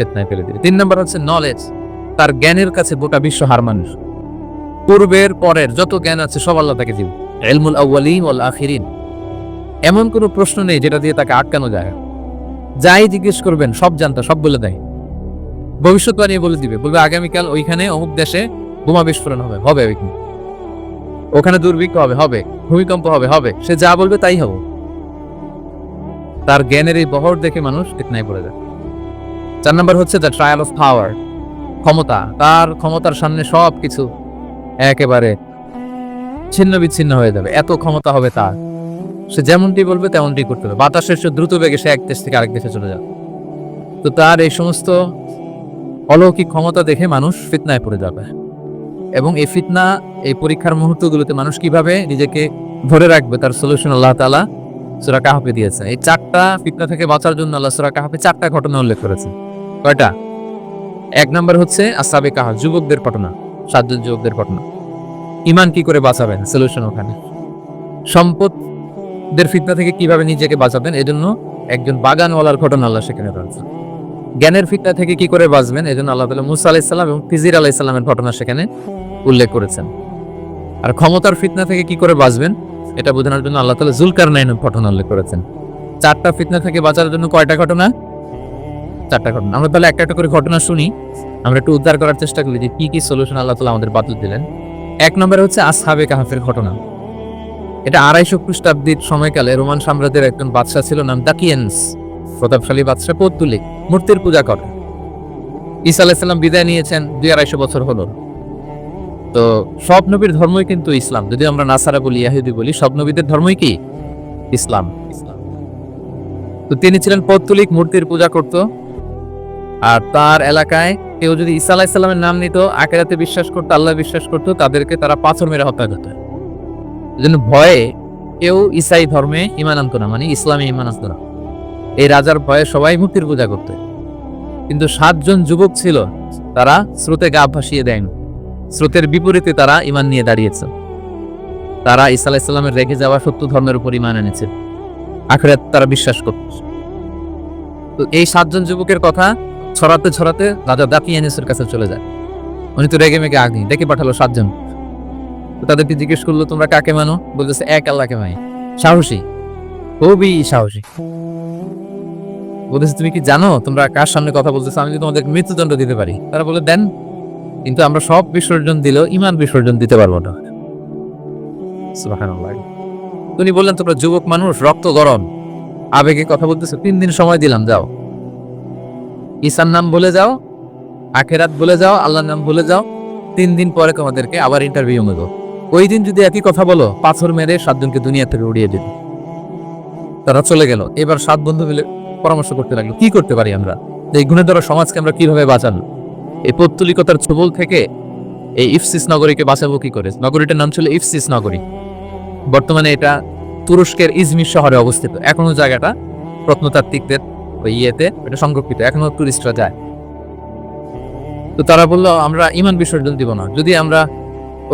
ফেতনায় ফেলে দিবে। তিন নম্বর হচ্ছে নলেজ তার জ্ঞানের কাছে গোটা বিশ্ব হার মানুষ। পূর্বের, পরের, যত জ্ঞান আছে, সব আল্লাহ তাকে দিবে। এলমুল আউ্বালিম ওয়াল আখিরিন। এমন কোনো প্রশ্ন নেই যেটা দিয়ে তাকে আটকানো যায়। যাই জিজ্ঞেস করবেন, সব জানতা, সব বলে দেয়। ভবিষ্যৎবাণী বলে দিবে। বলবে, আগামীকাল ওইখানে অমুক দেশে বোমা বিস্ফোরণ হবে। হবে ওইখানে। ওখানে দুর্ভিক্ষ হবে হবে। ভূমিকম্প হবে হবে। সে যা বলবে তাই হবে। তার জ্ঞানের এই বহর দেখে মানুষ ফিতনায় পড়ে যায়। চার নম্বর হচ্ছে দ্য ট্রায়াল অফ পাওয়ার ক্ষমতা। তার ক্ষমতার সামনে সব কিছু একেবারে ছিন্ন বিচ্ছিন্ন হয়ে যাবে। এত ক্ষমতা হবে তার। সে যেমনটি বলবে তেমনটি করতে হবে। বাতাসের সে দ্রুত বেগে সে এক দেশ থেকে আরেক দেশে চলে যাবে। তো তার এই সমস্ত অলৌকিক ক্ষমতা দেখে মানুষ ফিতনায় পড়ে যাবে। এবং এই ফিতনা, এই পরীক্ষার মুহূর্তগুলোতে মানুষ কীভাবে নিজেকে ধরে রাখবে তার সলিউশন আল্লাহ তালা সুরা কাহাফে দিয়েছে। এই চারটা ফিতনা থেকে বাঁচার জন্য আল্লাহ সুরা কাহাফে চারটা ঘটনা উল্লেখ করেছে। কয়টা? এক নম্বর হচ্ছে আসাবে কাহা যুবকদের ঘটনা, সাতজন যুবকদের ঘটনা। ইমান কি করে বাঁচাবেন? সলিউশন ওখানে। সম্পদদের ফিতনা থেকে কীভাবে নিজেকে বাঁচাবেন? এজন্য একজন বাগানওয়ালার ঘটনা আল্লাহ সেখানে রয়েছে। জ্ঞানের ফিতনা থেকে কি করে বাঁচবেন? এজন্য আল্লাহ তালা মুসা আলাইসাল্লাম এবং ফিজির আলাইসাল্লামের ঘটনা সেখানে উল্লেখ করেছেন। আর ক্ষমতার ফিতনা থেকে কি করে বাঁচবেন? এটা বোঝানোর জন্য আল্লাহ তালা জুলকার নাইনের ঘটনা উল্লেখ করেছেন। চারটা ফিতনা থেকে বাঁচার জন্য কয়টা ঘটনা? চারটা ঘটনা। আমরা তাহলে একটা একটা করে ঘটনা শুনি। আমরা একটু উদ্ধার করার চেষ্টা করি যে কি কি সলিউশন আল্লাহ তালা আমাদের বাতিল দিলেন। এক নম্বরে হচ্ছে আসহাবে কাহাফের ঘটনা। এটা আড়াইশো খ্রিস্টাব্দীর সময়কালে রোমান সাম্রাজ্যের একজন বাদশাহ ছিল নাম দাকিয়েন্স। প্রতাপশালী বাদশাহ পৌত্তুলিক। মূর্তির পূজা করে ঈসা আলাইসাল্লাম বিদায় নিয়েছেন দুই আড়াইশো বছর হলো। তো সব নবীর ধর্মই কিন্তু ইসলাম। যদি আমরা নাসারা বলি, ইয়াহুদি বলি, সব নবীদের ধর্মই কি? ইসলাম ইসলাম। তো তিনি ছিলেন পৌত্তলিক, মূর্তির পূজা করত। আর তার এলাকায় কেউ যদি ঈসা আলাইসাল্লামের নাম নিত আকেরাতে বিশ্বাস করতো, আল্লাহ বিশ্বাস করতো, তাদেরকে তারা পাথর মেরে হত্যা করত। জন্য ভয়ে কেউ ইসাই ধর্মে ইমান আনতো না মানে ইসলামে ইমান আনতো না। এই রাজার ভয়ে সবাই মূর্তির পূজা করত। কিন্তু সাতজন যুবক ছিল, তারা স্রোতে গা ভাসিয়ে দেয়নি। স্রোতের বিপরীতে তারা ইমান নিয়ে দাঁড়িয়েছে। তারা ইসা আলাইসাল্লামের রেখে যাওয়া সত্য ধর্মের উপর ইমান এনেছে। আখেরাত তারা বিশ্বাস করত। তো এই সাতজন যুবকের কথা ছড়াতে ছড়াতে রাজা দাপিয়ানিসের কাছে চলে যায়। উনি তো রেগে মেগে আগ্নি ডেকে পাঠালো সাতজন। তাদেরকে জিজ্ঞেস করল, তোমরা কাকে মানো? বলতেছে, এক আল্লাহকে মাই সাহসী। খুবই সাহসী। বলতেছে, তুমি কি জানো তোমরা কার সামনে কথা বলতেছো? আমি যদি তোমাদের মৃত্যুদণ্ড দিতে পারি। তারা বলে, দেন, কিন্তু আমরা সব বিসর্জন দিলেও ইমান বিসর্জন দিতে পারব না। উনি বললেন, তোমরা যুবক মানুষ, রক্ত গরম। আবেগে কথা বলতেছো, তিন দিন সময় দিলাম, যাও। ঈসার নাম বলে যাও, আখেরাত বলে যাও, আল্লাহর নাম বলে যাও, তিন দিন পরে তোমাদেরকে আবার ইন্টারভিউ নেব। ওই দিন যদি একই কথা বলো, পাথর মেরে সাতজনকে দুনিয়া থেকে উড়িয়ে দিল তারা চলে গেল। এবার সাত বন্ধু মিলে পরামর্শ করতে লাগল, কি করতে পারি আমরা? এই গুণে ধরা সমাজকে আমরা কীভাবে বাঁচানো এই পৌত্তলিকতার ছবল থেকে এই ইফসিস নগরীকে বাঁচাবো কি করে? নগরীটার নাম ছিল ইফসিস নগরী। বর্তমানে এটা তুরস্কের ইজমির শহরে অবস্থিত। এখনও জায়গাটা প্রত্নতাত্ত্বিকদের ওই ইয়েতে এটা সংরক্ষিত, এখনও টুরিস্টরা যায়। তো তারা বলল, আমরা ইমান বিসর্জন দিব না। যদি আমরা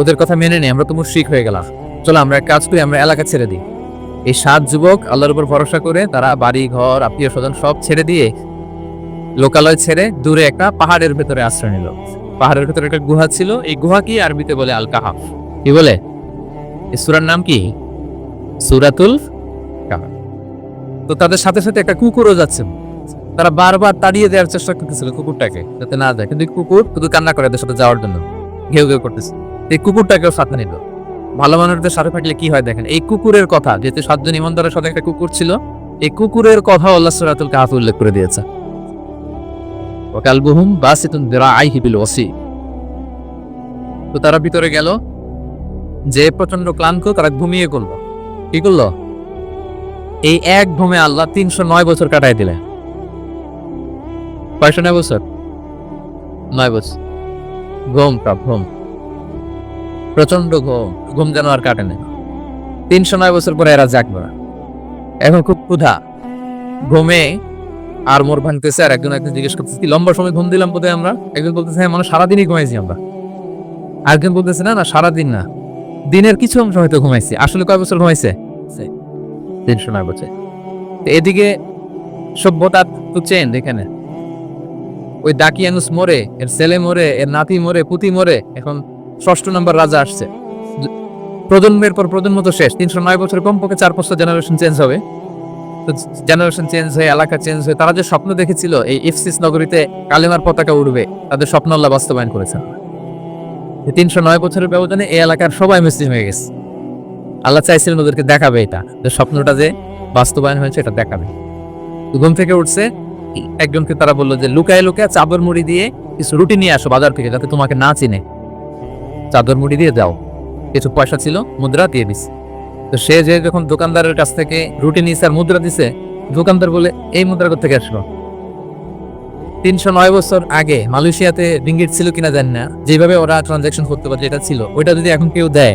ওদের কথা মেনে নেই, আমরা তো মুশরিক হয়ে গেলাম। চলো আমরা কাজ করি, আমরা এলাকা ছেড়ে দিই। এই সাত যুবক আল্লাহর উপর ভরসা করে তারা বাড়ি, ঘর আত্মীয় স্বজন সব ছেড়ে দিয়ে লোকালয় ছেড়ে দূরে একটা পাহাড়ের ভেতরে আশ্রয় নিল। পাহাড়ের ভেতরে একটা গুহা ছিল। এই গুহা কি আরবিতে বলে আল কাহাফ কি বলে? এই সুরার নাম কি? সুরাতুল তো তাদের সাথে সাথে একটা কুকুরও যাচ্ছে। তারা বারবার তাড়িয়ে দেওয়ার চেষ্টা করতেছিল কুকুরটাকে, যাতে না যায়। কিন্তু কুকুর শুধু কান্না করে এদের সাথে যাওয়ার জন্য। ঘেউ ঘেউ করতেছে। এই কুকুরটাকেও সাথে নিল। ভালো মানুষদের সাথে থাকলে কি হয় দেখেন? এই কুকুরের কথা, যেহেতু সাতজন ইমানদারের সাথে একটা কুকুর ছিল, এই কুকুরের কথা আল্লাহ সুরাতুল কাহাফ উল্লেখ করে দিয়েছে। ওকালবুহুম বাসিতুন দিরাআইহি বিল ওয়াসি। তো তারা ভিতরে গেল। যে প্রচণ্ড ক্লান্ত, তারা ঘুমিয়ে করল কি করল? এই এক ঘুমে আল্লাহ তিনশো নয় বছর কাটাই দিলেন কয়শো নয় বছর? নয় বছর। ঘুম প্রাপ ঘুম। প্রচণ্ড ঘুম ঘুম যেন আর কাটে না। তিনশো নয় বছর পরে এরা জাগবে। এখন খুব ক্ষুধা। ঘুমে আর মোর ভাঙতেছে, আর একজন একজন জিজ্ঞেস করতেছে, কি লম্বা সময় ঘুম দিলাম বোধহয় আমরা? একজন বলতেছে হ্যাঁ মানে সারাদিনই ঘুমাইছি আমরা। আরেকজন বলতেছে, না না, সারাদিন না। দিনের কিছু অংশ হয়তো ঘুমাইছি। আসলে কয় বছর ঘুমাইছে? তিনশো নয় বছর এদিকে সভ্যতা তো চেন এখানে। ওই দাকিয়ানুস মরে, এর ছেলে মরে, এর নাতি মরে, পুতি মরে, এখন ষষ্ঠ নম্বর রাজা আসছে। প্রজন্মের পর প্রজন্ম তো শেষ, তিনশো নয় বছরে কমপক্ষে চার পাঁচটা জেনারেশন চেঞ্জ হবে। তো জেনারেশন চেঞ্জ হয়ে, এলাকা চেঞ্জ হয়ে, তারা যে স্বপ্ন দেখেছিল, এই ইফসিস নগরীতে কালিমার পতাকা উড়বে, তাদের স্বপ্ন আল্লাহ বাস্তবায়ন করেছেন। তিনশো নয় বছরের ব্যবধানে এই এলাকার সবাই মুসলিম হয়ে গেছে। আল্লাহ চাইছিলেন ওদেরকে দেখাবে এটা। যে স্বপ্নটা যে বাস্তবায়ন হয়েছে, এটা দেখাবে। ঘুম থেকে উঠছে, একজনকে তারা বলল যে, লুকায় লুকায় চাদর মুড়ি দিয়ে কিছু রুটি নিয়ে আসো বাজার থেকে, যাতে তোমাকে না চিনে। চাদর মুড়ি দিয়ে দাও কিছু পয়সা ছিল, মুদ্রা দিয়ে দিস। তো সে যে যখন দোকানদারের কাছ থেকে রুটি নিয়েছে আর মুদ্রা দিছে, দোকানদার বলে, এই মুদ্রা কোথা থেকে আসলো? তিনশো নয় বছর আগে মালয়েশিয়াতে রিঙ্গিট ছিল কিনা জানি না। যেভাবে ওরা ট্রানজাকশন করতে পারে, যেটা ছিল, ওইটা যদি এখন কেউ দেয়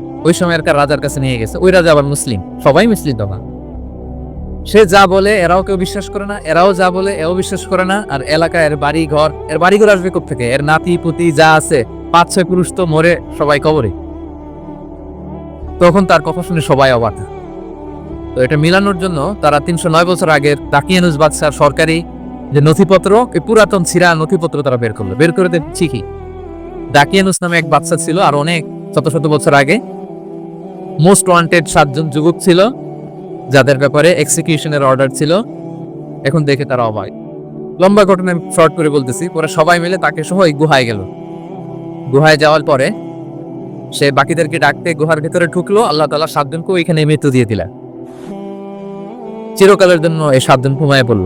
ওই সময়কার রাজার কাছে নিয়ে গেছে? ওই রাজা আবার মুসলিম। সবাই মুসলিম তখন। সে যা বলে, এরাও কেউ বিশ্বাস করে না, এরাও যা বলে, এও বিশ্বাস করে না। আর এলাকা, এর বাড়ি ঘর এর বাড়ি ঘর আসবে থেকে এর নাতি, পুতি যা আছে, পাঁচ, ছয় পুরুষ তো মরে সবাই কবরে। তখন তার কথা শুনে সবাই অবাক। তো এটা মিলানোর জন্য তারা তিনশো নয় বছর আগের তাকিয়ানুস বাদশার সরকারি যে নথিপত্র, এই পুরাতন ছিঁড়া নথিপত্র তারা বের করল। বের করে দেখছি কি দাকিয়ানুস নামে এক বাচ্চা ছিল আর অনেক, শত শত বছর আগে মোস্ট ওয়ান্টেড সাতজন যুবক ছিল, যাদের ব্যাপারে এক্সিকিউশনের অর্ডার ছিল। এখন দেখে তারা অবাক। লম্বা ঘটনা আমি শর্ট করে বলতেছি পরে সবাই মিলে তাকে সহ এই গুহায় গেল। গুহায় যাওয়ার পরে সে বাকিদেরকে ডাকতে গুহার ভেতরে ঢুকলো, আল্লাহ তালা সাতজনকে ওইখানে মৃত্যু দিয়ে দিলেন। চিরকালের জন্য এই সাতজন ঘুমায় পড়ল।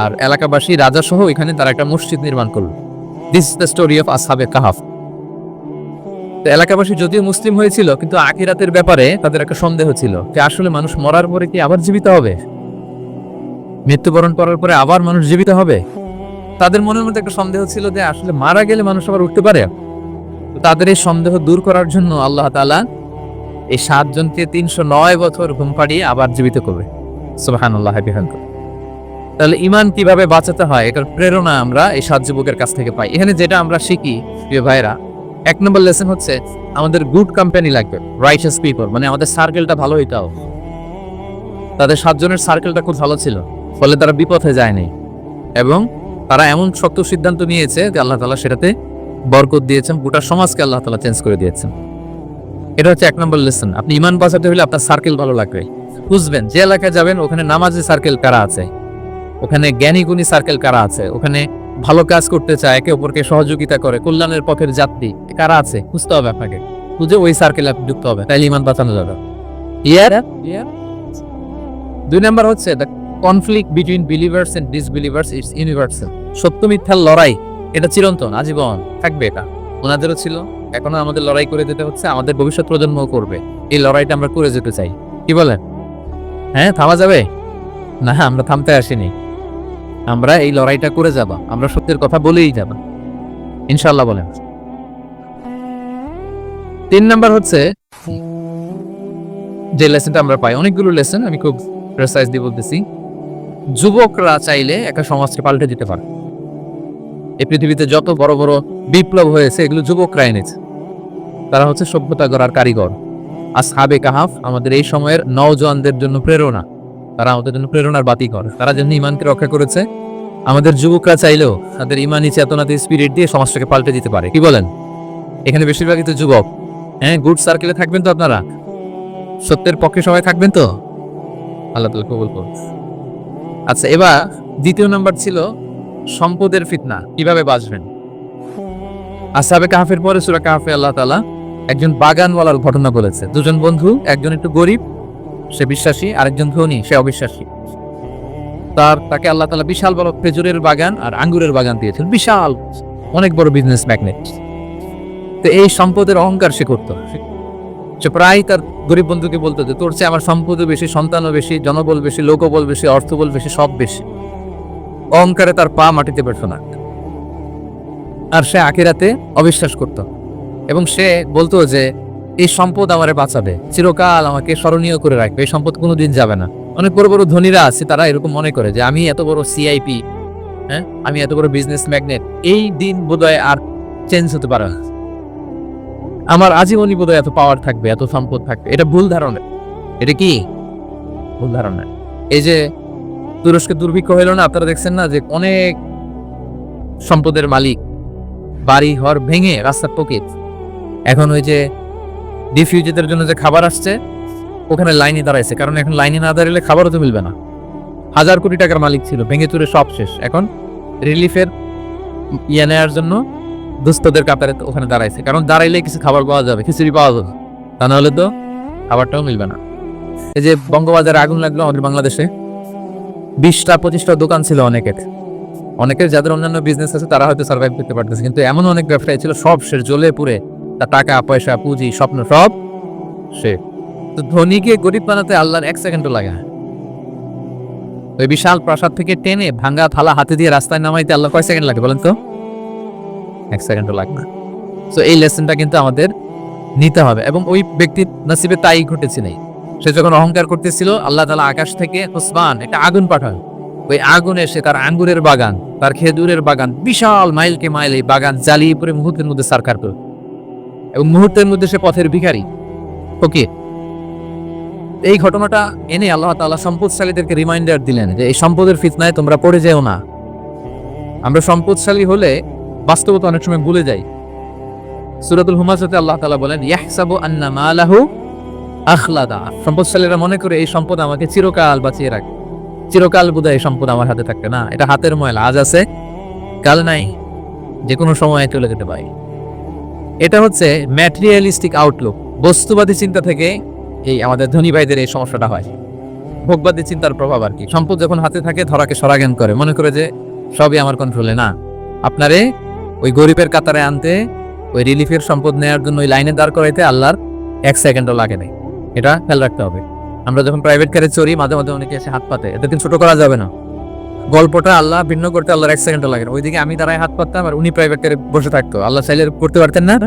আর এলাকাবাসী রাজা সহ এখানে তারা একটা মসজিদ নির্মাণ করল। This is the story of আসহাবে কাহাফ এলাকাবাসী যদিও মুসলিম হয়েছিল, কিন্তু আখিরাতের ব্যাপারে তাদের একটা সন্দেহ ছিল যে আসলে মানুষ মরার পরে কি আবার জীবিত হবে? মৃত্যুবরণ করার পরে আবার মানুষ জীবিত হবে? তাদের মনের মধ্যে একটা সন্দেহ ছিল যে আসলে মারা গেলে মানুষ আবার উঠতে পারে। তাদের এই সন্দেহ দূর করার জন্য আল্লাহ তাআলা এই সাতজনকে তিনশো নয় বছর ঘুম পাড়িয়ে আবার জীবিত করবে। সুবহানাল্লাহ বিহামদিহি তাহলে ইমান কীভাবে বাঁচাতে হয়? এটার প্রেরণা আমরা এই সাত যুবকের কাছ থেকে পাই। এখানে যেটা আমরা শিখি, প্রিয় ভাইরা এক নম্বর লেসন হচ্ছে আমাদের গুড কোম্পানি লাগবে রাইটাস পিপল মানে আমাদের সার্কেলটা ভালো হবে তাদের সাতজনের সার্কেলটা খুব ভালো ছিল, ফলে তারা বিপথে যায়নি। এবং তারা এমন শক্ত সিদ্ধান্ত নিয়েছে যে আল্লাহ তালা সেটাতে বরকত দিয়েছেন, গোটা সমাজকে আল্লাহ তালা চেঞ্জ করে দিয়েছেন। এটা হচ্ছে এক নম্বর লেসন আপনি ইমান বাঁচাতে হলে আপনার সার্কেল ভালো লাগবে। বুঝবেন, যে এলাকায় যাবেন, ওখানে নামাজি সার্কেল কারা আছে? ওখানে জ্ঞানী গুণী সার্কেল কারা আছে? ওখানে ভালো কাজ করতে চায় একে অপরকে সহযোগিতা করে কল্যাণের পথের যাত্রী। কারা আছে? খুঁজতে হবে আপনাকে। বুঝে ওই সার্কেলে আপনি যুক্ত হবে তাইলে ইমান বাঁচানো যাবে। ইয়ার দুই নাম্বার হচ্ছে the conflict between believers and disbelievers it's universal সত্য মিথ্যার লড়াই এটা চিরন্তন আজীবন থাকবে এটা। ওনাদেরও ছিল এখনও আমাদের লড়াই করে যেতে হচ্ছে আমাদের ভবিষ্যৎ প্রজন্মও করবে। এই লড়াইটা আমরা করে যেতে চাই। কি বলেন? হ্যাঁ থামা যাবে? না আমরা থামতে আসিনি। আমরা এই লড়াইটা করে যাব, আমরা সত্যের কথা বলেই যাব। ইনশাল্লাহ বলেন। তিন নাম্বার হচ্ছে, যে লেসনটা আমরা পাই, অনেকগুলো লেসন আমি খুব প্রেসাইজ দিয়ে বলতেছি। যুবকরা চাইলে একটা সমাজকে পাল্টে দিতে পারে। এই পৃথিবীতে যত বড় বড় বিপ্লব হয়েছে, এগুলো যুবকরা এনেছে। তারা হচ্ছে সভ্যতা গড়ার কারিগর। আসহাবে কাহাফ আমাদের এই সময়ের নওজওয়ানদের জন্য প্রেরণা। তারা আমাদের জন্য প্রেরণার বাতি করে তারা যেন ইমানকে রক্ষা করেছে, আমাদের যুবকরা চাইলেও তাদের ইমানি চেতনাতে স্পিরিট দিয়ে সমাজটাকে পাল্টে দিতে পারে। কি বলেন? এখানে বেশিরভাগই তো যুবক। হ্যাঁ গুড সার্কেলে থাকবেন তো আপনারা? সত্যের পক্ষে সবাই থাকবেন তো? আল্লাহ তালা কবুল করুন। আচ্ছা এবার দ্বিতীয় নাম্বার ছিল সম্পদের ফিতনা। কীভাবে বাঁচবেন? আসাবে কাহাফের পরে সুরা কাহাফে আল্লাহ তালা একজন বাগানওয়ালার ঘটনা বলেছে। দুজন বন্ধু, একজন একটু গরিব সে বিশ্বাসী, আরেকজন ধনী, সে অবিশ্বাসী। তার, তাকে আল্লাহ তালা বিশাল বড় খেজুরের বাগান আর আঙ্গুরের বাগান দিয়েছেন। বিশাল, অনেক বড় বিজনেস ম্যাগনেট তো এই সম্পদের অহংকার সে করতো। সে প্রায় তার গরিব বন্ধুকে বলতো যে, তোর চেয়ে আমার সম্পদও বেশি, সন্তানও বেশি, জনবল বেশি লোকবল বেশি অর্থবল বেশি, সব বেশি। অহংকারে তার পা মাটিতে পেতো না। আর সে আখিরাতে অবিশ্বাস করত। এবং সে বলতো যে এই সম্পদ আমারে বাঁচাবে। চিরকাল আমাকে স্মরণীয় করে রাখবে। এই সম্পদ কোনোদিন যাবে না। অনেক বড় বড় ধনীরা আছে, তারা এরকম মনে করে যে, আমি এত বড় সিআইপি হ্যাঁ? আমি এত বড় বিজনেস ম্যাগনেট এই দিন বোধহয় আর চেঞ্জ হতে পারে না। আমার আজীবনই বোধহয় এত পাওয়ার থাকবে, এত সম্পদ থাকবে। এটা ভুল ধারণা। এটা কি? ভুল ধারণা। এই যে তুরস্কে দুর্ভিক্ষ হইল না, আপনারা দেখছেন না যে অনেক সম্পদের মালিক বাড়ি ঘর ভেঙে রাস্তার পকেট। এখন ওই যে ডিফিউজিদের জন্য যে খাবার আসছে, ওখানে লাইনে দাঁড়াইছে। কারণ এখন লাইনে না দাঁড়ালে খাবারও তো মিলবে না। হাজার কোটি টাকার মালিক ছিল, ভেঙে চুরে সব শেষ। এখন রিলিফের ইয়ে নেওয়ার জন্য দুস্থদের কাতারে ওখানে দাঁড়াইছে। কারণ দাঁড়াইলে কিছু খাবার পাওয়া যাবে, খিচুড়ি পাওয়া যাবে। তা নাহলে তো খাবারটাও মিলবে না। এই যে বঙ্গবাজারে আগুন লাগল আমাদের বাংলাদেশে। বিশটা, পঁচিশটা দোকান ছিল অনেকের। অনেকের, যাদের অন্যান্য বিজনেস আছে, তারা হয়তো সার্ভাইভ করতে পারতেছে। কিন্তু এমন অনেক ব্যবসায়ী ছিল, সব শেষ, জ্বলে পুড়ে। তার টাকা, পয়সা, পুঁজি, স্বপ্ন সব সে। তো ধনীকে গরিব বানাতে আল্লাহর এক সেকেন্ডও লাগে। ওই বিশাল প্রাসাদ থেকে টেনে ভাঙ্গা থালা হাতে দিয়ে রাস্তায় নামাইতে আল্লাহ কয় সেকেন্ড লাগে বলেন তো? এক সেকেন্ডও লাগবে তো এই লেসনটা কিন্তু আমাদের নিতে হবে। এবং ওই ব্যক্তির নসিবে তাই ঘটেছে নাই। সে যখন অহংকার করতেছিল, আল্লাহ তালা আকাশ থেকে ওসমান একটা আগুন পাঠান। ওই আগুনে এসে তার আঙ্গুরের বাগান, তার খেজুরের বাগান, বিশাল মাইলকে মাইল এই বাগান জ্বালিয়ে পরে মুহূর্তের মধ্যে সারকার করল। এবং মুহূর্তের মধ্যে সে পথের ভিখারি। ওকে। এই ঘটনাটা এনে আল্লাহ তাআলা সম্পদশালীদেরকে রিমাইন্ডার দিলেন যে এই সম্পদের ফিতনায় তোমরা পড়ে যেও না। আমরা সম্পদশালী হলে বাস্তবতা অনেক সময় ভুলে যাই। সুরাতুল হুমাজাতে আল্লাহ তালা বলেন, ইয়াহসাবু আন্না মালাহু আখলাদা। সম্পদশালীরা মনে করে এই সম্পদ আমাকে চিরকাল বাঁচিয়ে রাখবে চিরকাল বোধহয় এই সম্পদ আমার হাতে থাকবে না। এটা হাতের ময়লা, আজ আছে, কাল নাই যে কোনো সময় চলে যেতে পারে। এটা হচ্ছে ম্যাটেরিয়ালিস্টিক আউটলুক বস্তুবাদী চিন্তা থেকে এই আমাদের ধনী ভাইদের এই সমস্যাটা হয়। ভোগবাদী চিন্তার প্রভাব আর কি। সম্পদ যখন হাতে থাকে, ধরাকে সরাজ্ঞান করে। মনে করে যে সবই আমার কন্ট্রোলে না। আপনারে ওই গরিবের কাতারে আনতে, ওই রিলিফের সম্পদ নেওয়ার জন্য ওই লাইনে দাঁড় করাইতে আল্লাহর এক সেকেন্ডও লাগে নাই। এটা খেয়াল রাখতে হবে। আমরা যখন প্রাইভেট কারে চড়ি, মাঝে মাঝে অনেকে এসে হাত পাতে। এদেরকে ছোট করা যাবে না। গল্পটা আল্লাহ ভিন্ন করতে আল্লাহর এক সেকেন্ডও লাগে ওইদিকে আমি দাঁড়ায় হাত পাততাম আর উনি প্রাইভেট কারে বসে থাকতো। আল্লাহ চাইলে করতে পারতেন না?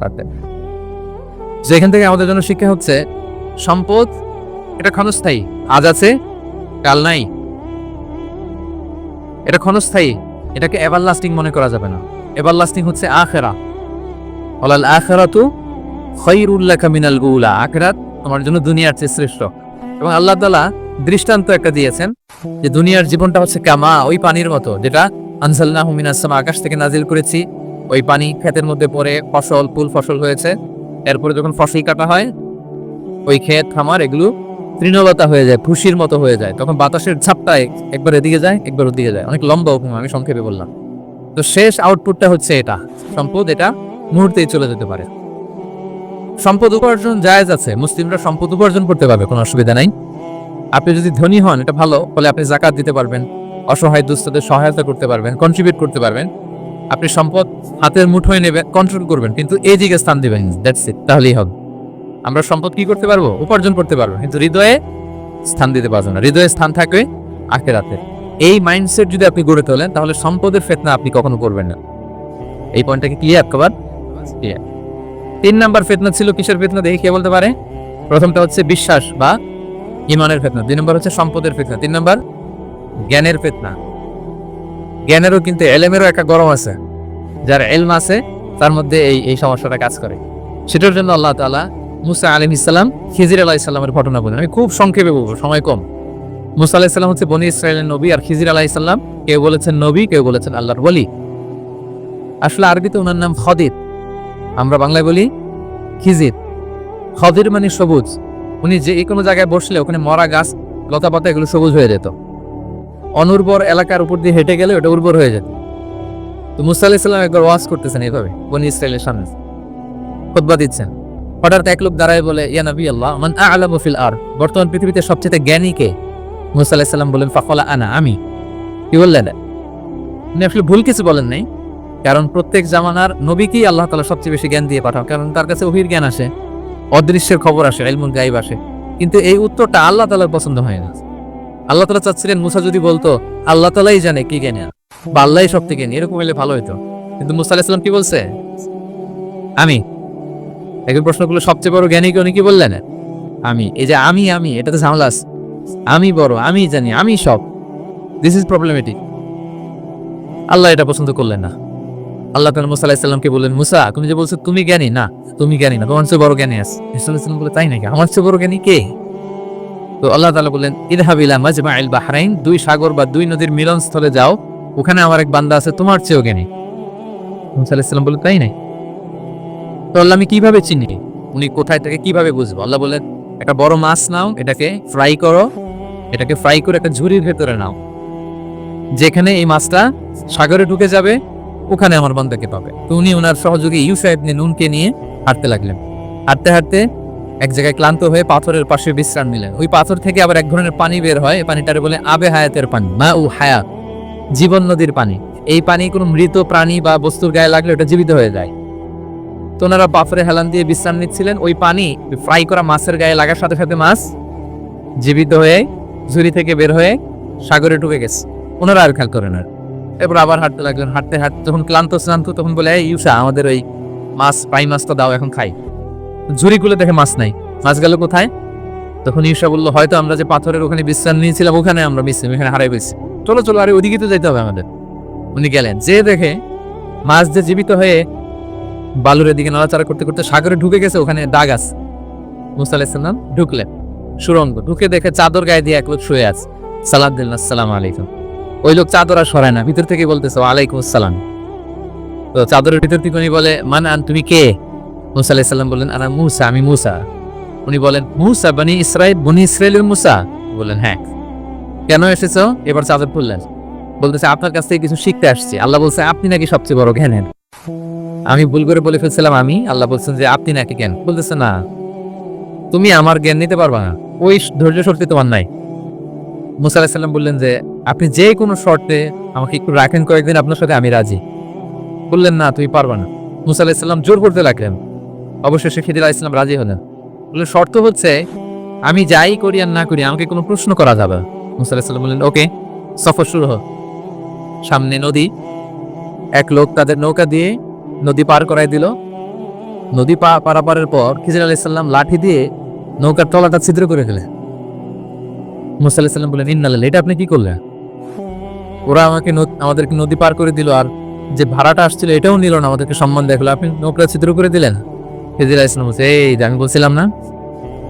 পারতেন। যেখান থেকে আমাদের জন্য শিক্ষা হচ্ছে, সম্পদ, এটা ক্ষণস্থায়ী। আজ আছে, কাল নাই। এটা ক্ষণস্থায়ী। এটাকে এভার লাস্টিং মনে করা যাবে না। এভার লাস্টিং হচ্ছে আখেরা। অলাল আখেরাতু খৈরুল্লাহ কামিনালগুলা আখেরাত তোমার জন্য দুনিয়ার চেয়ে শ্রেষ্ঠ। এবং আল্লাহ তালা দৃষ্টান্ত একটা দিয়েছেন যে দুনিয়ার জীবনটা হচ্ছে কামা, ওই পানির মতো, যেটা আনসাল্লাহ মিনাসমা আকাশ থেকে নাজিল করেছি। ওই পানি ক্ষেতের মধ্যে পড়ে ফসল, ফুল ফসল হয়েছে। এরপরে যখন ফসল কাটা হয়, ওই ক্ষেত, খামার, এগুলো তৃণলতা হয়ে যায় ফুসির মতো হয়ে যায়। তখন বাতাসের ঝাপটায় একবার এদিকে যায়, একবার ওদিকে যায়। অনেক লম্বা উপমা, আমি সংক্ষেপে বললাম। তো শেষ আউটপুটটা হচ্ছে এটা। সম্পদ এটা মুহূর্তেই চলে যেতে পারে। সম্পদ উপার্জন জায়েজ আছে। মুসলিমরা সম্পদ উপার্জন করতে পারবে, কোনো অসুবিধা নাই। আপনি যদি ধনী হন, এটা ভালো, ফলে আপনি জাকাত দিতে পারবেন, অসহায় দুস্থদের সহায়তা করতে পারবেন কন্ট্রিবিউট করতে পারবেন। আপনি সম্পদ হাতের মুঠোয় নেবেন কন্ট্রোল করবেন, কিন্তু এই দিকে স্থান দিবেন দ্যাটস ইট তাহলেই হবে। আমরা সম্পদ কি করতে পারব? উপার্জন করতে পারব, কিন্তু হৃদয়ে স্থান দিতে পারব না। হৃদয়ে স্থান থাকবে আখেরাতে। এই মাইন্ডসেট যদি আপনি গড়ে তোলেন, তাহলে সম্পদের ফেতনা আপনি কখনো করবেন না। এই পয়েন্টটাকে ক্লিয়ার কবার? ক্লিয়ার তিন নাম্বার ফেতনা ছিল, কিসের ফেতনা, দেখে কে বলতে পারে? প্রথমটা হচ্ছে বিশ্বাস বা ইমানের ফেতনা। দুই নম্বর হচ্ছে সম্পদের ফেতনা। তিন নম্বর, জ্ঞানের ফেতনা। জ্ঞানেরও কিন্তু এলেমেরও একটা গরম আছে। যার এলম আছে, তার মধ্যে এই এই সমস্যাটা কাজ করে। সেটার জন্য আল্লাহ তাআলা মুসা আলিম ইসলাম খিজির আলাহ ইসলামের ঘটনা বলেন। আমি খুব সংক্ষেপে বলব, সময় কম। মুসা আলাহ ইসলাম হচ্ছে বনি ইসরায়েলের নবী আর খিজির আলাহ ইসলাম কেউ বলেছেন নবী, কেউ বলেছেন আল্লাহর বলি আসলে আরবিতে ওনার নাম খদির। আমরা বাংলায় বলি খিজির। খদির মানে সবুজ। উনি যে কোনো জায়গায় বসলে ওখানে মরা গাছ, লতা পাতা এগুলো সবুজ হয়ে যেত। অনুর্বর এলাকার উপর দিয়ে হেঁটে গেলে ওটা উর্বর হয়ে যেত। তো মুসা আলাহ একবার ওয়াজ করতেছেন এইভাবে, বনি ইসরায়েলের সামনে। খুতবা দিচ্ছেন। হঠাৎ এক লোক দাঁড়ায় বলে, ইয়া নবী আল্লাহ মান আ'লামু ফিল আর বর্তমান পৃথিবীতে সবচেয়ে জ্ঞানী কে? মুসা আলাইহিস সালাম বলেন ফাফলা আনা, আমি। কি বললেন? উনি আসলে ভুল কিছু বলেন নাই। কারণ প্রত্যেক জামানার নবীকেই আল্লাহ তাআলা সবচেয়ে বেশি জ্ঞান দিয়ে পাঠান, কারণ তার কাছে অভির জ্ঞান আসে। অদৃশ্যের খবর আসে ইলমুল গাইব আসে। কিন্তু এই উত্তরটা আল্লাহ তাআলার পছন্দ হয় না। আল্লাহ তাআলা চাচ্ছিলেন, মুসা যদি বলতো, আল্লাহ তাআলাই জানে কি জ্ঞানী বা আল্লাহই সব থেকে এরকম হলে ভালো হতো কিন্তু মুসা আলাইহিস সালাম কি বলছে? আমি। একজন প্রশ্নগুলো সবচেয়ে বড় জ্ঞানী উনি কি বললেন? আমি। এই যে আমি আমি, এটা তো ঝামলাস আমি বড়, আমি জানি, আমি সব। দিস ইজ প্রবলেমেটিক আল্লাহ এটা পছন্দ করলেন না। আল্লাহ তালা মুসা আলাহিসাল্লামকে বললেন, মুসা, তুমি যে বলছো তুমি জ্ঞানী, না, তুমি জ্ঞানী না, তোমার চেয়ে বড় জ্ঞানী আছে। ইসলাম বলে তাই নাকি? আমার চেয়ে বড় জ্ঞানী কে? তো আল্লাহ তালা বললেন ইদহাবিলা মাজমা ইল বাহরাইন, দুই সাগর বা দুই নদীর মিলনস্থলে যাও, ওখানে আমার এক বান্দা আছে, তোমার চেয়েও জ্ঞানী। মুসা আলাহিসাল্লাম বলে তাই নাই? তো আল্লাহ আমি কীভাবে চিনি? উনি কোথায় থেকে কীভাবে বুঝব? আল্লাহ বললেন, একটা বড় মাছ নাও, এটাকে ফ্রাই করো, এটাকে ফ্রাই করে একটা ঝুড়ির ভেতরে নাও, যেখানে এই মাছটা সাগরে ঢুকে যাবে ওখানে আমার বান্দাকে পাবে। তো উনি ওনার সহযোগী ইউসা ইবনে নুনকে নিয়ে হাঁটতে লাগলেন। হাঁটতে হাঁটতে এক জায়গায় ক্লান্ত হয়ে পাথরের পাশে বিশ্রাম নিলেন। ওই পাথর থেকে আবার এক ধরনের পানি বের হয়। পানিটারে বলে আবে হায়াতের পানি মা উ হায়াত, জীবন নদীর পানি। এই পানি কোনো মৃত প্রাণী বা বস্তুর গায়ে লাগলে ওটা জীবিত হয়ে যায়। তো ওনারা পাথরে হেলান দিয়ে বিশ্রাম নিচ্ছিলেন। ওই পানি ফ্রাই করা মাছের গায়ে লাগার সাথে সাথে মাছ জীবিত হয়ে ঝুড়ি থেকে বের হয়ে সাগরে ঢুকে গেছে। ওনারা আর খেয়াল করেন আর এরপর আবার হাঁটতে লাগলেন, হাঁটতে হাঁটতে যখন ক্লান্ত শ্রান্ত তখন বলে, এই ইউসা, আমাদের ওই মাছ, পাই মাছটা দাও, এখন খাই। ঝুড়ি খুলে দেখে মাছ নাই। মাছ গেল কোথায়? তখন ইউসা বলল, হয়তো আমরা যে পাথরের ওখানে বিশ্রাম নিয়েছিলাম, ওখানে আমরা বিশ্রাম এখানে হারাই পেয়েছি চলো চলো, আরে ওদিকে তো যেতে হবে আমাদের। উনি গেলেন। যে দেখে মাছ যে জীবিত হয়ে বালুরের দিকে নড়াচড়া করতে করতে সাগরে ঢুকে গেছে, ওখানে দাগ আছে। মুসা ঢুকলেন। সুরঙ্গ। ঢুকে দেখে চাদর গায়ে দিয়ে এক লোক শুয়ে আছে। সালাদ আসসালাম আলাইকুম। ওই লোক চাদর আর সরায় না। ভিতর থেকে বলতেছে আলাইকুম আসসালাম। তো চাদরের ভিতর থেকে উনি বলে মান আন তুমি কে? মুসা আলাইসাল্লাম বললেন আনা মুসা, আমি মুসা। উনি বলেন, মুসা, বনি ইসরায়েল বনি ইসরায়েলের মুসা? বললেন হ্যাঁ। কেন এসেছ? এবার চাদর খুললেন বলতেছে, আপনার কাছ থেকে কিছু শিখতে আসছি। আল্লাহ বলছে, আপনি নাকি সবচেয়ে বড় জ্ঞানের? আমি ভুল করে বলে ফেলছিলাম, আমি? আল্লাহ বলছেন যে, আপনি নাকি জ্ঞান? বলতেছে, না। তুমি আমার জ্ঞান নিতে পারবা না। ওই ধৈর্য শক্তি তোমার নাই। মুসা আলাহিসাল্লাম বললেন যে আপনি যে কোনো শর্তে আমাকে একটু রাখেন কয়েকদিন, আপনার সাথে আমি রাজি। বললেন, না, তুমি পারবা না। মুসা আলাহিসাল্লাম জোর করতে লাগলেন। অবশেষে খিদির ইসলাম রাজি হলেন। বললেন, শর্ত হচ্ছে, আমি যাই করি আর না করি, আমাকে কোনো প্রশ্ন করা যাবে। মুসা আলাহিসাল্লাম বললেন, ওকে, সফর শুরু হোক। সামনে নদী, এক লোক তাদের নৌকা দিয়ে নদী পার করাই দিল। নদী পা পারাপারের পর খিজির আলাইসাল্লাম লাঠি দিয়ে নৌকার তলাটা ছিদ্র করে ফেলে। মুসা আলাইসাল্লাম বললেন, ইন্নাল্লাহ, এটা আপনি কি করলেন? ওরা আমাকে আমাদেরকে নদী পার করে দিল আর যে ভাড়াটা আসছিল এটাও নিল না, আমাদেরকে সম্মান দেখল। আপনি নৌকা ছিদ্র করে দিলেন? খিজির আলাইসাল্লাম বলছে এই আমি বলছিলাম না,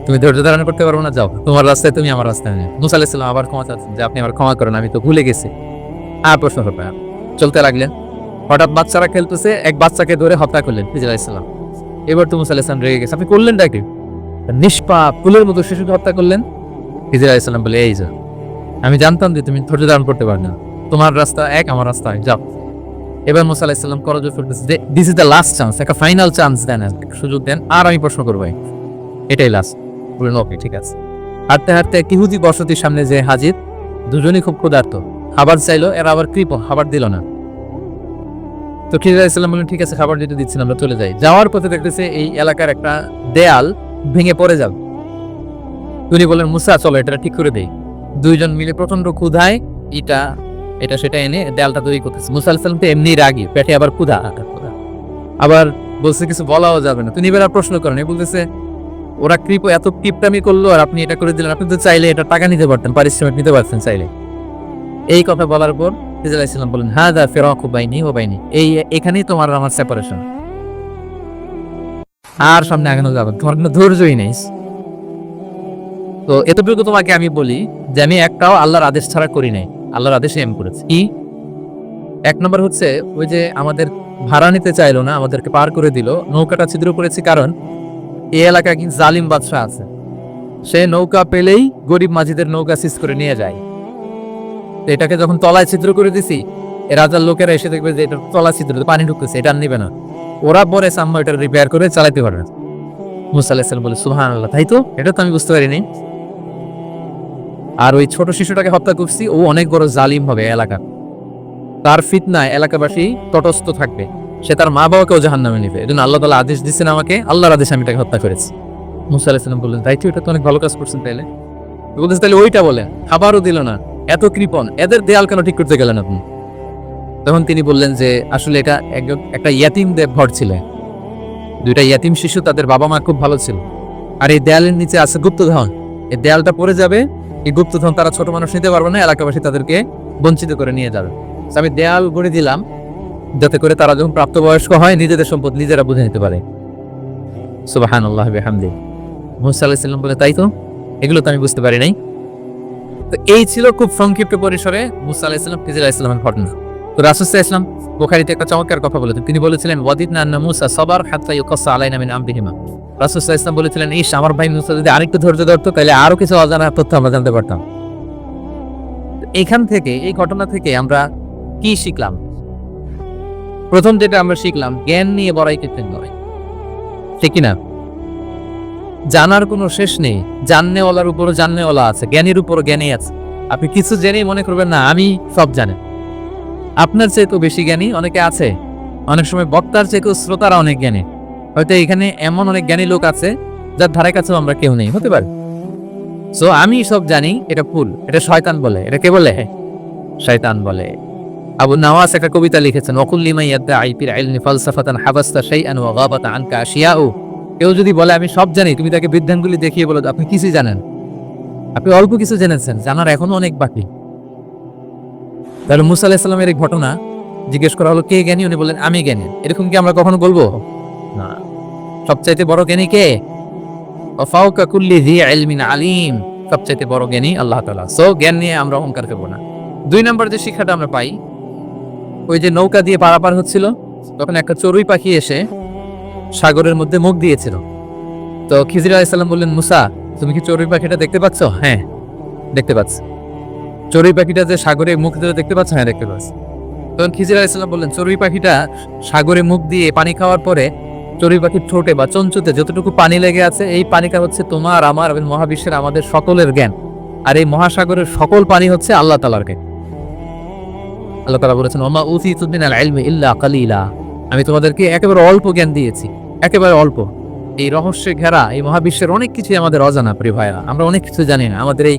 তুমি ধৈর্য ধারণ করতে পারব না, যাও। তোমার রাস্তায় তুমি আমার রাস্তায় নেই মুসা আলাইসাল্লাম আবার ক্ষমা চাচ্ছেন যে আপনি আমার ক্ষমা করেন, আমি তো ভুলে গেছি। আর প্রশ্ন করবে চলতে লাগলেন? হঠাৎ বাচ্চারা খেলতেছে, এক বাচ্চাকে ধরে হত্যা করলেন হিজর আলাইসাল্লাম এবার তো মুসা আলাইসালাম রেগে গেছে। আপনি করলেন ডাকি নিষ্পাপ ফুলের মতো শিশুকে হত্যা করলেন? হিজর আলাইসাল্লাম বলে, এই যা, আমি জানতাম যে তুমি ধৈর্য ধারণ করতে পারবে না। তোমার রাস্তা এক, আমার রাস্তা এক, যাও। এবার মুসা আলাইসাল্লাম করজোর করতেছে যে this is the last chance একটা ফাইনাল চান্স দেন সুযোগ দেন, আর আমি প্রশ্ন করব এটাই লাস্ট বললেন ওকে ঠিক আছে। হাঁটতে হাঁটতে এক ইহুদি বসতির সামনে যে হাজির, দুজনই খুব ক্ষুধার্ত। খাবার চাইলো, এরা আবার কৃপ, খাবার দিল না। তো খিজির আলাইসাল্লাম বললেন, ঠিক আছে, খাবার যেটা দিচ্ছেন আমরা চলে যাই। যাওয়ার পথে দেখতেছে এই এলাকার একটা দেয়াল ভেঙে পড়ে যাবে। তিনি বললেন, মুসা, চলো এটা ঠিক করে দেই। দুইজন মিলে প্রচণ্ড ক্ষুধায় ইটা এটা সেটা এনে দেয়ালটা তৈরি করতেছে। মুসা আলাইসাল্লাম তো এমনি রাগি, পেটে আবার ক্ষুধা ক্ষুধা। আবার বলছে, কিছু বলাও যাবে না। তিনি এবার প্রশ্ন করেন বলতেছে, ওরা কৃপ, এত কিপটামি করল আর আপনি এটা করে দিলেন, আপনি তো চাইলে এটা টাকা নিতে পারতেন, পারিশ্রমিক নিতে পারতেন চাইলে। এই কথা বলার পর রিজাল ইসলাম বলেন হ্যাঁ দা ফেরাকু বাইনি ও বাইনি। এই, এখানেই তোমার আমার সেপারেশন আর সামনে আগানো যাবে তোমার কোনো ধৈর্যই নেই। তো এতটুকু তোমাকে আমি বলি যে আমি একটাও আল্লাহর আদেশ ছাড়া করি নাই। আল্লাহর আদেশে এম করেছি। কি এক নম্বর হচ্ছে ওই যে আমাদের ভাড়া নিতে চাইলো না, আমাদেরকে পার করে দিল, নৌকাটা ছিদ্র করেছি কারণ এই এলাকায় কিন্তু জালিম বাদশাহ আছে। সে নৌকা পেলেই গরিব মাঝিদের নৌকা সিজ করে নিয়ে যায়। এটাকে যখন তলায় ছিদ্র করে দিছি, এ রাজার লোকেরা এসে দেখবে যে এটা তলা ছিদ্র পানি ঢুকতেছে, এটা আর নিবে না। ওরা পরে সাম্মা এটা রিপেয়ার করে চালাতে পারবে। মুসা আলাইসাল্লাম বলে সুহান আল্লাহ তাই তো? এটা তো আমি বুঝতে পারিনি। আর ওই ছোট শিশুটাকে হত্যা করছি, ও অনেক বড় জালিম হবে এলাকা তার ফিতনায় এলাকাবাসী তটস্থ থাকবে। সে তার মা বাবাকেও জাহান নামে নিবে। এই জন্য আল্লাহ তালা আদেশ দিচ্ছেন আমাকে, আল্লাহর আদেশ আমি তাকে হত্যা করেছি। মুসা আলাইসাল্লাম বললেন, তাই তো তো অনেক ভালো কাজ করছেন তাইলে? বলতেছে তাহলে ওইটা বলেন, খাবারও দিল না, এত কৃপণ, এদের দেয়াল কেন ঠিক করতে গেলেন আপনি? তখন তিনি বললেন যে, আসলে এটা একটা ইয়াতিম দেব ঘর ছিলেন দুইটা ইয়াতিম শিশু তাদের বাবা মা খুব ভালো ছিল। আর এই দেয়ালের নিচে আছে গুপ্তধন। এই দেয়ালটা পড়ে যাবে এই গুপ্তধন তারা ছোট মানুষ নিতে পারবে না, এলাকাবাসী তাদেরকে বঞ্চিত করে নিয়ে যাবে। আমি দেয়াল গড়ে দিলাম, যাতে করে তারা যখন প্রাপ্তবয়স্ক হয়, নিজেদের সম্পদ নিজেরা বুঝে নিতে পারে। সুবাহান আল্লাহ হামদি মুসা বলে, তাই তো? এগুলো তো আমি বুঝতে পারি নাই। তো এই ছিল খুব সংক্ষিপ্ত পরিসরে মুসা আলাহিসাল্লাম ফিজিল ইসলামের ঘটনা। তো ইসলাম বোখারিতে একটা চমৎকার কথা বলেছেন। তিনি বলেছিলেন ওয়াদিদ না মুসা সবার হাত্তা ইউকাসা আলাইনা মিন আমরিহিমা। রাসুসাহ ইসলাম বলেছিলেন ইস আমার ভাই মুসা যদি আরেকটু ধৈর্য ধরতো, তাহলে আরও কিছু অজানা তথ্য আমরা জানতে পারতাম। এখান থেকে, এই ঘটনা থেকে আমরা কি শিখলাম? প্রথম যেটা আমরা শিখলাম, জ্ঞান নিয়ে বড়াই করতে নয়। ঠিক কিনা? জানার কোনো শেষ নেই। জাননেওয়ালার উপরও জাননেওয়ালা আছে, জ্ঞানীর উপরও জ্ঞানী আছে। আপনি কিছু জেনেই মনে করবেন, না, আমি সব জানেন আপনার চেয়ে তো বেশি জ্ঞানী অনেকে আছে। অনেক সময় বক্তার চেয়ে চেয়েও শ্রোতারা অনেক জ্ঞানী। হয়তো এখানে এমন অনেক জ্ঞানী লোক আছে, যার ধারে কাছেও আমরা কেউ নেই, হতে পারে। সো আমি সব জানি, এটা ভুল, এটা শয়তান বলে। এটা কে বলে? শয়তান বলে। আবু নওয়াজ একটা কবিতা লিখেছেন অকুল লিমা ইয়াদ্দা আনকা আশিয়াউ। কেউ যদি বলে, আমি সব জানি, তুমি তাকে বিধানগুলি দেখিয়ে বলো, আপনি কিছুই জানেন? আপনি অল্প কিছু জেনেছেন, জানার এখনও অনেক বাকি। তাহলে মুসা আলাহিসাল্লামের এই ঘটনা জিজ্ঞেস করা হলো, কে জ্ঞানী? উনি বললেন, আমি জ্ঞানী। এরকম কি আমরা কখনো বলব? না। সবচাইতে বড় জ্ঞানী কে? কুল্লি জি ইলমিন আলিম। সবচাইতে বড় জ্ঞানী আল্লাহ তাআলা। সো জ্ঞান নিয়ে আমরা অহংকার করব না। দুই নম্বর যে শিক্ষাটা আমরা পাই, ওই যে নৌকা দিয়ে পারাপার হচ্ছিল, তখন একটা চড়ুই পাখি এসে সাগরের মধ্যে মুখ দিয়েছিল। তো খিজির আলাইসাল্লাম বললেন, মুসা, তুমি কি চড়ুই পাখিটা দেখতে পাচ্ছ? হ্যাঁ দেখতে পাচ্ছি। চড়ুই পাখিটা যে সাগরে মুখ দিয়ে দেখতে পাচ্ছ হ্যাঁ দেখতে পাচ্ছি তখন খিজির আলাইসাল্লাম বললেন, চড়ুই পাখিটা সাগরে মুখ দিয়ে পানি খাওয়ার পরে চড়ুই পাখির ঠোঁটে বা চঞ্চুতে যতটুকু পানি লেগে আছে, এই পানিটা হচ্ছে তোমার, আমার এবং মহাবিশ্বের আমাদের সকলের জ্ঞান। আর এই মহাসাগরের সকল পানি হচ্ছে আল্লাহ তালার জ্ঞান। আল্লাহ তালা বলেছেন ওমা উসিতুদ্দিন আল ইলমি ইল্লা কালিলা। আমি তোমাদেরকে একেবারে অল্প জ্ঞান দিয়েছি, একেবারে অল্প। এই রহস্যে ঘেরা, এই মহাবিশ্বের অনেক কিছুই আমাদের অজানা, প্রিয় ভাইরা আমরা অনেক কিছু জানি না। আমাদের এই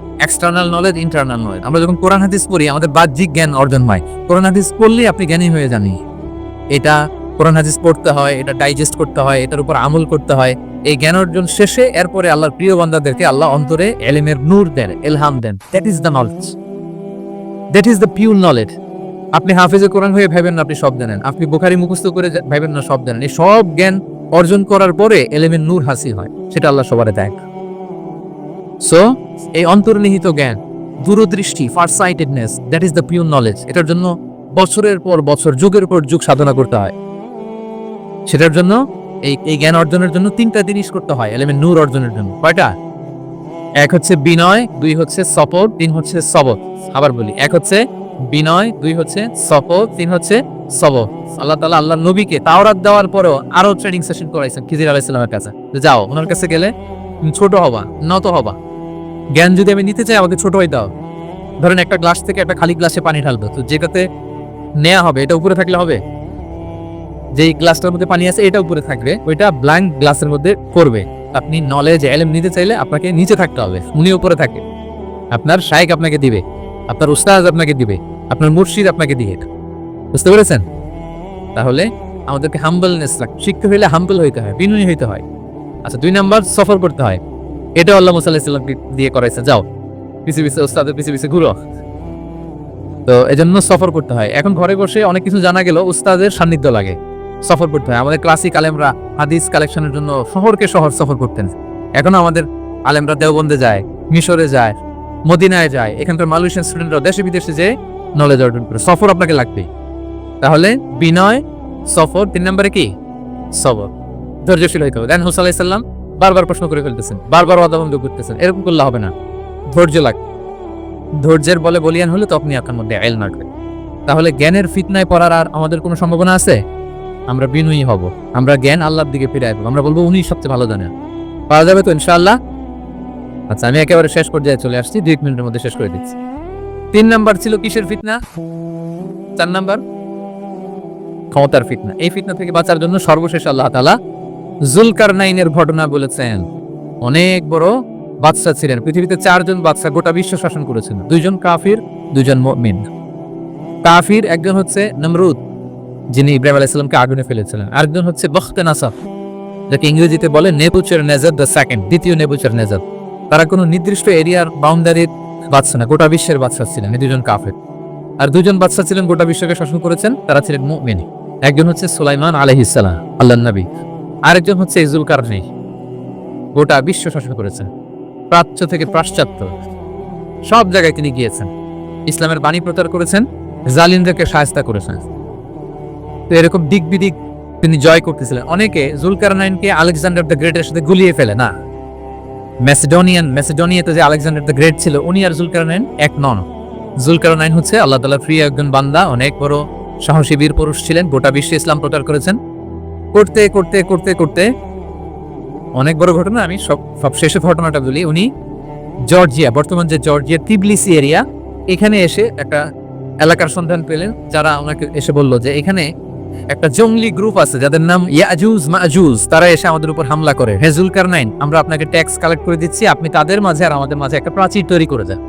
এক্সটার্নাল নলেজ ইন্টারনাল নলেজ আমরা যখন কোরআন, হাদিস পড়ি, আমাদের বাহ্যিক জ্ঞান অর্জন হয়। কোরআন, হাদিস পড়লেই আপনি জ্ঞানী হয়ে জানি এটা কোরআন, হাদিস পড়তে হয়, এটা ডাইজেস্ট করতে হয়, এটার উপর আমল করতে হয়। এই জ্ঞান অর্জন শেষে এরপরে আল্লাহর প্রিয় বান্দাদেরকে আল্লাহ অন্তরে এলিমের নূর দেন এলহাম দেন। That is the knowledge that is the pure knowledge আপনি হাফেজে কোরআন হয়ে ভাবেন না, আপনি সব জানেন। আপনি বুখারি মুখস্থ করে ভাবেন না, সব জানেন। এই সব জ্ঞান অর্জন করার পরে এলেমের নূর হাসিল হয়। সেটা আল্লাহ সবারে দেয় সো এই অন্তর্নিহিত জ্ঞান, দূরদৃষ্টি farsightedness that is the pure knowledge এটার জন্য বছরের পর বছর, যুগের পর যুগ সাধনা করতে হয়। সেটার জন্য এই এই জ্ঞান অর্জনের জন্য তিনটা জিনিস করতে হয় এলেমেন্ট নূর অর্জনের জন্য। কয়টা? এক হচ্ছে বিনয়, দুই হচ্ছে সপর তিন হচ্ছে সবর আবার বলি, এক হচ্ছে বিনয়, দুই হচ্ছে সপর তিন হচ্ছে সবর আল্লাহ তালা আল্লাহ নবীকে তাওরাত দেওয়ার পরেও আরও ট্রেনিং সেশন করাইছেন, খিজির আলাইসালামের কাছে। যাও, ওনার কাছে গেলে ছোট হবা, নত হবা। জ্ঞান যদি আমি নিতে চাই, আমাকে ছোট হয়ে দাও। ধরেন একটা গ্লাস থেকে একটা খালি গ্লাসে পানি ঢালবো, তো যেটাতে নেওয়া হবে, এটা উপরে থাকলে হবে? যেই গ্লাসটার মধ্যে পানি আছে, এটা উপরে থাকবে, ওইটা ব্ল্যাঙ্ক গ্লাসের মধ্যে করবে। আপনি নলেজ এলএম নিতে চাইলে আপনাকে নিচে থাকতে হবে, উনি উপরে থাকে। আপনার শাইক আপনাকে দিবে, আপনার উস্তাজ আপনাকে দিবে, আপনার মুর্শিদ আপনাকে দিবে বুঝতে পেরেছেন? তাহলে আমাদেরকে হাম্বলনেস রাখ শিখতে হইলে হাম্বল হইতে হয়, বিনয়ী হইতে হয়। আচ্ছা দুই নাম্বার, সফর করতে হয়। এটা আল্লাহ মুসা আলাহিসাল্লামকে দিয়ে করাইছে, যাও। পিছে পিছে উস্তাদের পিছে পিছে ঘুরো। তো এজন্য সফর করতে হয়। এখন ঘরে বসে অনেক কিছু জানা গেল উস্তাদের সান্নিধ্য লাগে। সফর করতে হয়। আমাদের ক্লাসিক আলেমরা হাদিস কালেকশনের জন্য শহরকে শহর সফর করতেন। এখন আমাদের আলেমরা দেওবন্দে যায়, মিশরে যায়, মদিনায় যায়। এখানকার মালয়েশিয়ান স্টুডেন্টরা দেশে বিদেশে যে নলেজ অর্জন করে। সফর আপনাকে লাগবেই। তাহলে বিনয়, সফর, তিন নম্বরে কি? সবর। ধৈর্যশীল হইতে হবে। দেন হুসা বারবার প্রশ্ন করে ফেলতেছেন, বারবার অদাবন্ধ করতেছেন, এরকম করলে হবে না। ধৈর্য লাগবে ধৈর্যের বলে বলিয়ান হলে তো আপনি আপনার মধ্যে আইল নাড়বে তাহলে জ্ঞানের ফিতনায় পড়ার আর আমাদের কোনো সম্ভাবনা আছে? আমরা বিনয়ী হব, আমরা জ্ঞান আল্লাহর দিকে ফিরে আসব আমরা বলব উনি সবচেয়ে ভালো জানেন। পাওয়া যাবে তো ইনশাআল্লাহ? আচ্ছা আমি একেবারে শেষ পর্যায়ে চলে আসছি, দুই মিনিটের মধ্যে শেষ করে দিচ্ছি। তিন নাম্বার ছিল কিসের ফিতনা? চার নাম্বার? ক্ষমতার ফিতনা। এই ফিতনা থেকে বাঁচার জন্য সর্বশেষ আল্লাহ তালা জুলকার নাইনের ঘটনা বলেছেন। অনেক বড় বাদশা ছিলেন। পৃথিবীতে চারজন বাদশা গোটা বিশ্ব শাসন করেছেন। দুইজন কাফির, দুইজন মুমিন। কাফির, একজন হচ্ছে নমরুদ, যিনি ইব্রাহিম আলাইসাল্লামকে আগুনে ফেলেছিলেন। আরেকজন হচ্ছে বখতে নাসাফ যাকে ইংরেজিতে বলে নেবুচার নেজার দ্য সেকেন্ড, দ্বিতীয় নেবুচার নেজার তারা কোনো নির্দিষ্ট এরিয়ার বাউন্ডারির বাদশা না, গোটা বিশ্বের বাদশা ছিলেন। এই দুজন কাফের। আর দুজন বাদশা ছিলেন, গোটা বিশ্বকে শাসন করেছেন, তারা ছিলেন মুমিন। একজন হচ্ছে সুলাইমান আলহিসাল্লাম আল্লাহ নবী। আরেকজন হচ্ছে ইজুল কারনি। গোটা বিশ্ব শাসন করেছেন। প্রাচ্য থেকে পাশ্চাত্য। সব জায়গায় তিনি গিয়েছেন। ইসলামের বাণী প্রচার করেছেন, জালিমদেরকে সায়স্তা করেছেন। তো এরকম দিক বিদিক তিনি জয় করতেছিলেন। অনেকে জুলকারনাইনকে আলেকজান্ডার দ্য গ্রেটের সাথে গুলিয়ে ফেলে, না। ম্যাসিডোনিয়ান, ম্যাসিডোনিয়াতে যে আলেকজান্ডার দ্য গ্রেট ছিল, উনি আর জুলকারনাইন এক নন। জুলকারনাইন হচ্ছে আল্লাহ তালা প্রিয় একজন বান্দা, অনেক বড় সাহসী বীর পুরুষ ছিলেন, গোটা বিশ্বে ইসলাম প্রচার করেছেন। করতে করতে করতে করতে অনেক বড় ঘটনা, আমি সব সব শেষে ঘটনাটা বলি। উনি জর্জিয়া, বর্তমান যে জর্জিয়া তিবলিসি এরিয়া, এখানে এসে একটা এলাকার সন্ধান পেলেন, যারা ওনাকে এসে বলল যে এখানে একটা জঙ্গলি গ্রুপ আছে, যাদের নাম ইয়াজুজ, মাজুজ, তারা এসে আমাদের উপর হামলা করে। হেজুল কারনাইন আমরা আপনাকে ট্যাক্স কালেক্ট করে দিচ্ছি, আপনি তাদের মাঝে আর আমাদের মাঝে একটা প্রাচীর তৈরি করে যান।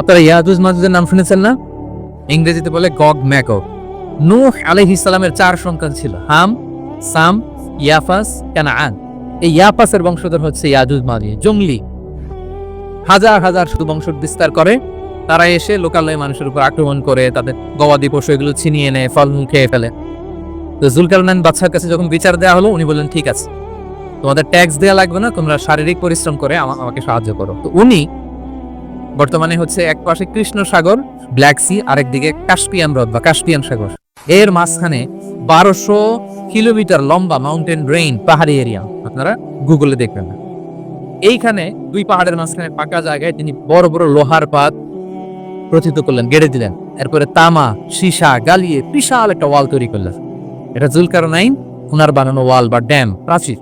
আপনারা ইয়াজুজ, মাজুজের নাম শুনেছেন না? ইংরেজিতে বলে গগ ম্যাকক নূহ আলাইহিস সালামের চার সন্তান ছিল, হাম, সাম, ইয়াফাস, কানাআন। এই ইয়াফাসের বংশধর হচ্ছে ইয়াজুজ মাজুজ জঙ্গলি। হাজার হাজার শুধু বংশ বিস্তার করে, তারা এসে লোকালয়ে মানুষের উপর আক্রমণ করে, তাদের গবাদি পশু এগুলো ছিনিয়ে নেয় ফলমূল খেয়ে ফেলে। তো জুলকারনাইন বাদশার কাছে যখন বিচার দেওয়া হলো, উনি বললেন, ঠিক আছে, তোমাদের ট্যাক্স দেওয়া লাগবে না, তোমরা শারীরিক পরিশ্রম করে আমা- আমাকে সাহায্য করো। তো উনি বর্তমানে হচ্ছে এক পাশে কৃষ্ণ সাগর ব্ল্যাক সি আরেকদিকে কাস্পিয়ান হ্রদ বা কাস্পিয়ান সাগর। এর মাঝখানে বারোশো কিলোমিটার লম্বা মাউন্টেন রেইন পাহাড়ি এরিয়া আপনারা গুগলে দেখবেন এইখানে দুই পাহাড়ের মাঝখানে ফাঁকা জায়গায় তিনি বড় বড় লোহার পাত প্রথিত করলেন, গেড়ে দিলেন। এরপরে তামা, সীসা গালিয়ে বিশাল একটা ওয়াল তৈরি করলেন। এটা জুলকার নাইন ওনার বানানো ওয়াল বা ড্যাম, প্রাচীর।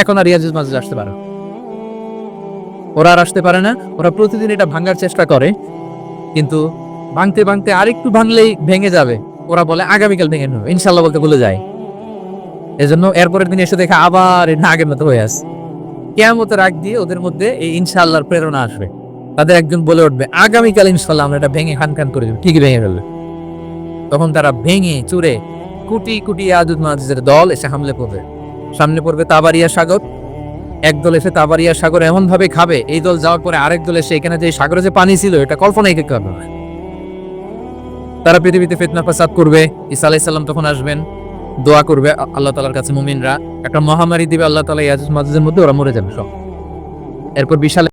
এখন আর রিয়াজুজ মাজুজ আসতে পারে ওরা আর আসতে পারে না, ওরা প্রতিদিন এটা ভাঙার চেষ্টা করে, কিন্তু ভাঙতে ভাঙতে আরেকটু ভাঙলেই ভেঙে যাবে। ওরা বলে, আগামীকাল ভেঙে নেবে। ইনশাল্লাহ বলতে ভুলে যায়। এজন্য এরপরের দিন এসে দেখে আবার এটা আগের মতো হয়ে আসে কেয়ামতের আগ দিয়ে ওদের মধ্যে এই ইনশাআল্লাহর প্রেরণা আসবে। তাদের একজন বলে উঠবে, আগামীকাল ইনশাল্লাহ আমরা এটা ভেঙে খান খান করে দেবো। ঠিকই ভেঙে ফেলবে। তখন তারা ভেঙে চুরে কুটি কুটি আদুদ মাহাজের দল এসে হামলে পড়বে। সামনে পড়বে তাবারিয়া সাগর। এক দল এসে তাবারিয়া সাগর এমন ভাবে খাবে, এই দল যাওয়ার পরে আরেক দল এসে এখানে যে সাগরে যে পানি ছিল, এটা কল্পনাই করতে পারবে না। তারা পৃথিবীতে ফেতনা ফাসাদ করবে, ঈসা আলাইসাল্লাম তখন আসবেন, দোয়া করবে আল্লাহ তালার কাছে মুমিনরা। একটা মহামারী দিবে আল্লাহ তালা ইয়াজুজ মাজুজের মধ্যে ওরা মরে যাবে সব। এরপর বিশাল